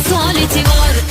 asaleti var.